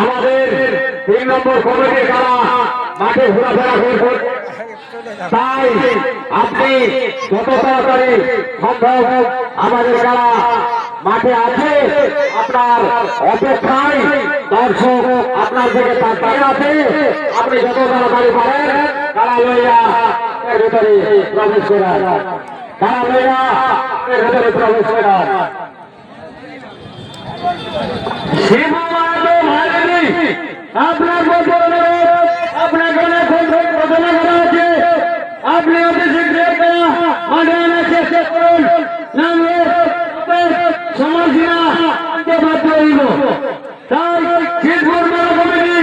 আমাদের তিন নম্বর কমিটি কারা মাঠে ঘোরাফেরা করবে? তাই আপনি যত তাড়াতাড়ি সম্ভব আমাদের যারা মাঠে আছে, আপনার অপেক্ষায় দর্শক আপনার থেকে তাকিয়ে আছে। আপনি যত তাড়াতাড়ি পারেন তারা লইয়া ভিতরে প্রবেশ করার তারা লইয়া আপনার বছর অনুরোধ আপনাকে অনেক ঘোষণা করা আছে আপনি অতি শীঘ্র মাঠে আনার চেষ্টা করুন নাহলে সমাজীরা আনতে বাধ্য হইব তাই শীতপুর মেলা কমিটি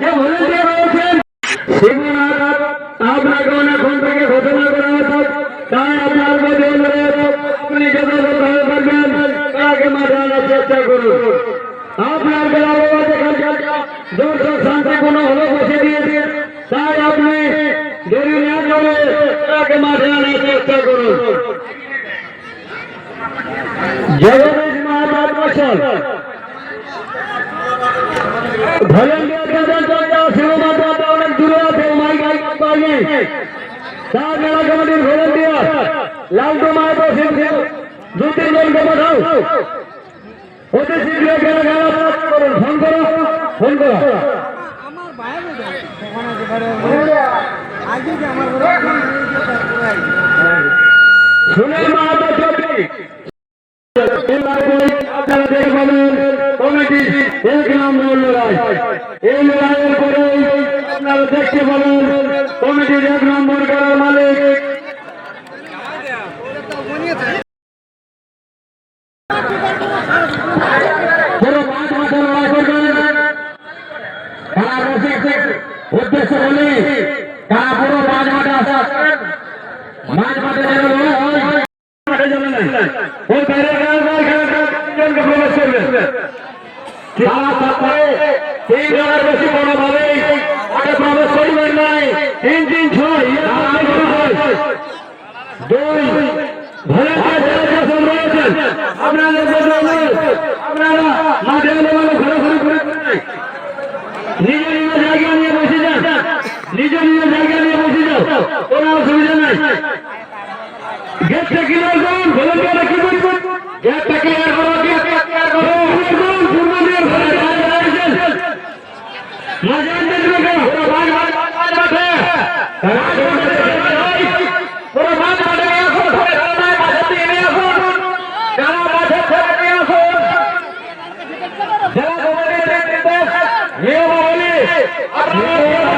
যে ভলেন্টিয়ার রয়েছেন শিবনাথ আপনাকে অনেকক্ষণ থেকে ঘোষণা করা আছে তাই আপনার প্রতি অনুরোধ আপনি যথাযথভাবে করবেন তাকে মাঠে আনার চেষ্টা করুন আপনার বেলাবাদ এখানকার দর্শক শান্তিপূর্ণ হলে বসে দিয়েছে তাই আপনি দেরি না করে তাকে মাঠে আনার চেষ্টা করুন। জগদীশ চলছে শিবমাত্রা অনেক দূরে আছে তার মেলা কমিটির ভলেন্টিয়ার, লালটু মাহাতো দু তিনজনকে পাঠাও অতি শীঘ্র খেলা খেলা করুন। ফোন করো ফোন করো। আমার বাইরে লড়াই এই লড়াইয়ের পরে আপনারা দেখতে পাবেন কমিটির এক নম্বর করার মালিক পুরো পাঁচ মাসের লড়াই করবেন তারা বসে উদ্দেশ্য বলি তারা পুরো পাঁচ মাঠে আসা আপনাদের জন্য আপনারা মাঠে এলে মানে ঘোরাঘুরি করে নাই নিজ নিজ জায়গা নিয়ে বসে যান নিজ জায়গা নিয়ে বসে যাও কোনো অসুবিধা নাই গেটটা ক্লিয়ার করুন ভলেন্টিয়ার কি করবেন গেটটা ক্লিয়ার করো গেটটা ক্লিয়ার করো করুন পূর্ণ দিয়ে মাঝে আনতে কেন পুরো ভাগ ভাগ ভাগ মাঠে পুরো ভাগ মাঠে নিয়ে আসুন ঘরে ঘরে দিয়ে নিয়ে আসুন যারা মাঠে ঘরে নিয়ে আসুন যারা কমিটির নির্দেশ নিয়মাবলী আপনারা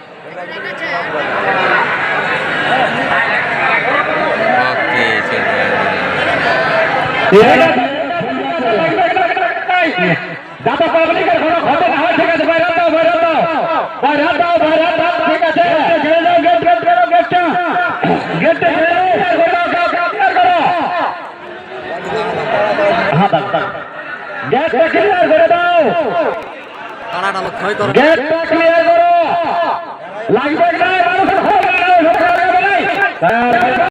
দাদা পাবলিকের কোনো ঘটনা হয় ঠিক আছে বাইরে দাও হ্যাঁ লাগবে না না